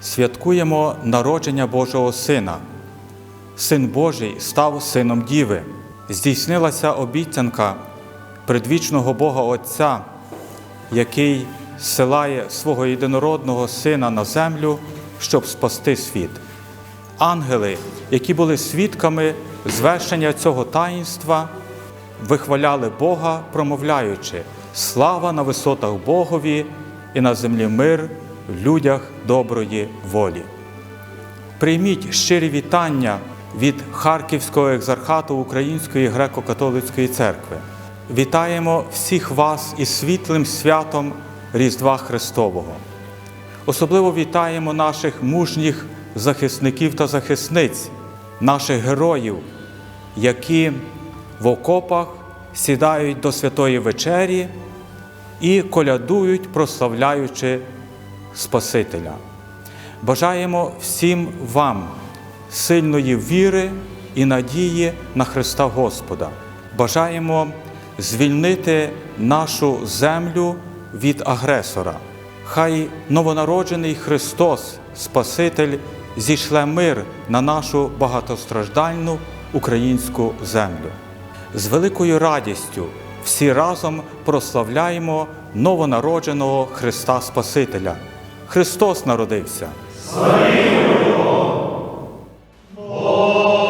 святкуємо народження Божого Сина. Син Божий став сином Діви. Здійснилася обіцянка предвічного Бога Отця, який силає свого єдинородного Сина на землю, щоб спасти світ. Ангели, які були свідками звершення цього таїнства, вихваляли Бога, промовляючи Слава на висотах Богові і на землі мир людях доброї волі. Прийміть щирі вітання від Харківського екзархату Української греко-католицької церкви. Вітаємо всіх вас із світлим святом Різдва Христового. Особливо вітаємо наших мужніх захисників та захисниць, наших героїв, які в окопах сідають до святої вечері і колядують, прославляючи Спасителя. Бажаємо всім вам сильної віри і надії на Христа Господа. Бажаємо звільнити нашу землю від агресора. Хай новонароджений Христос, Спаситель, зійшле мир на нашу багатостраждальну українську землю. З великою радістю всі разом прославляємо новонародженого Христа Спасителя. Христос народився. Слава Богу!